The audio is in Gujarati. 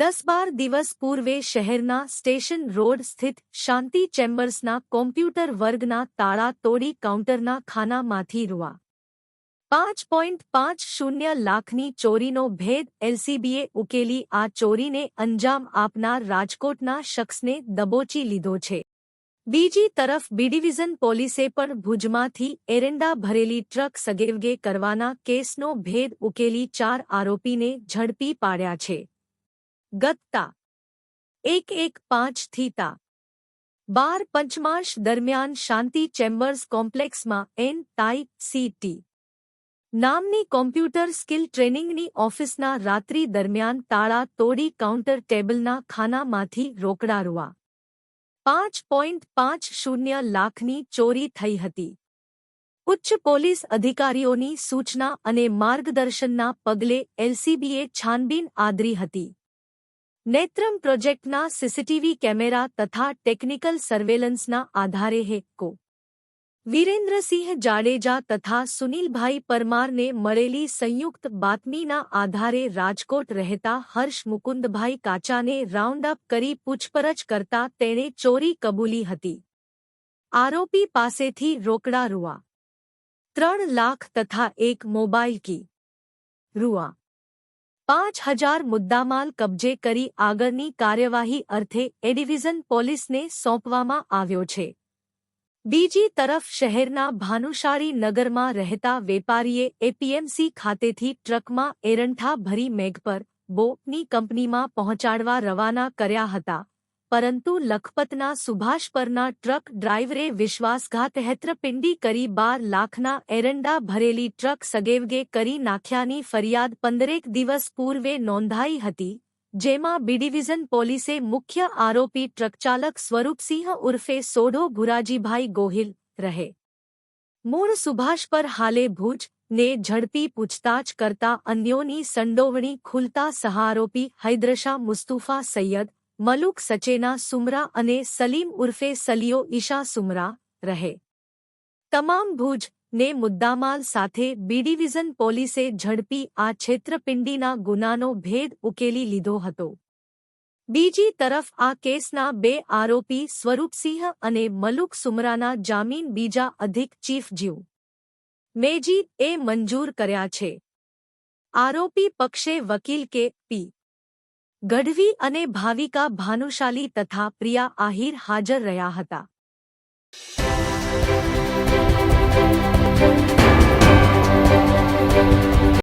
દસ બાર દિવસ પૂર્વે શહેરના સ્ટેશન રોડ સ્થિત શાંતિ ચેમ્બર્સના કોમ્પ્યુટર વર્ગના તાળા તોડી કાઉન્ટરના ખાનામાંથી રૂઆ. પાંચ પોઈન્ટ પાંચ શૂન્ય લાખની ચોરીનો ભેદ એલસીબીએ ઉકેલી, આ ચોરીને અંજામ આપનાર રાજકોટના શખ્સને દબોચી લીધો છે. બીજી તરફ બી ડિવિઝન પોલીસે પણ ભુજમાંથી એરંડા ભરેલી ટ્રક સગેવગે કરવાના કેસનો ભેદ ઉકેલી, ચાર આરોપીને ઝડપી પાડ્યા છે. ગતતા. એક એક પાંચ થીતા બાર પંચમાંશ દરમિયાન શાંતિ ચેમ્બર્સ કોમ્પ્લેક્સમાં એન તાઈ સીટી નામની કોમ્પ્યુટર સ્કિલ ટ્રેનિંગની ઓફિસના રાત્રિ દરમિયાન તાળા તોડી કાઉન્ટર ટેબલના ખાનામાંથી રોકડા પાંચ પોઈન્ટ પાંચ શૂન્ય લાખની ચોરી થઈ હતી. ઉચ્ચ પોલીસ અધિકારીઓની સૂચના અને માર્ગદર્શનના પગલે એલસીબીએ છાનબીન આદરી હતી. નેત્રમ પ્રોજેક્ટના સીસીટીવી કેમેરા તથા ટેકનિકલ સર્વેલન્સના આધારે હેક્કો વીરેન્દ્રસિંહ જાડેજા તથા સુનિલભાઈ પરમારને મળેલી સંયુક્ત બાતમીના આધારે રાજકોટ રહેતા હર્ષ મુકુંદભાઈ કાચાને રાઉન્ડ અપ કરી પૂછપરછ કરતા તેણે ચોરી કબૂલી હતી આરોપી પાસેથી રોકડા રૂઆ ત્રણ લાખ તથા એક મોબાઈલ કી રૂઆ પાંચ હજાર મુદ્દામાલ કબજે કરી આગળની કાર્યવાહી અર્થે એ ડિવિઝન પોલીસને સોંપવામાં આવ્યો છે. બીજી તરફ શહેરના ભાનુશાળી નગરમાં રહેતા વેપારીએ એપીએમસી ખાતેથી ટ્રકમાં એરંઠા ભરી મેઘ પર બોની કંપનીમાં પહોંચાડવા રવાના કર્યા હતા. પરંતુ લખપતના સુભાષ પરના ટ્રક ડ્રાઈવરે વિશ્વાસઘાત હેત્રપિંડી કરી બાર લાખના એરંડા ભરેલી ટ્રક સગેવગે કરી નાખ્યાની ફરિયાદ પંદરેક દિવસ પૂર્વે નોંધાઈ હતી, જેમાં બી ડિવિઝન પોલીસે મુખ્ય આરોપી ટ્રકચાલક સ્વરૂપસિંહ ઉર્ફે સોઢો ગુરાજીભાઈ ગોહિલ રહે. મૂળ સુભાષ પર હાલે ભુજ, ને ઝડપી પૂછતાછ કરતા અન્યોની સંડોવણી ખુલતા સહારોપી હૈદરશા મુસ્તુફા સૈયદ મલુક સચેના સુમરા અને સલીમ ઉર્ફે સલિયો ઈશા સુમરા રહે તમામ ભુજ ને મુદ્દામાલ સાથે બી ડિવિઝન પોલીસે ઝડપી આ છેત્રપિંડીના ગુનાનો ભેદ ઉકેલી લીધો હતો બીજી તરફ આ કેસના બે આરોપી સ્વરૂપસિંહ અને મલુક સુમરાના જામીન બીજા અધિક ચીફ જીવ મેજી એ મંજૂર કર્યા છે આરોપી પક્ષે વકીલ કે પી ગઢવી અને ભાવિકા ભાનુશાલી તથા પ્રિયા આહિર હાજર રહ્યા હતા.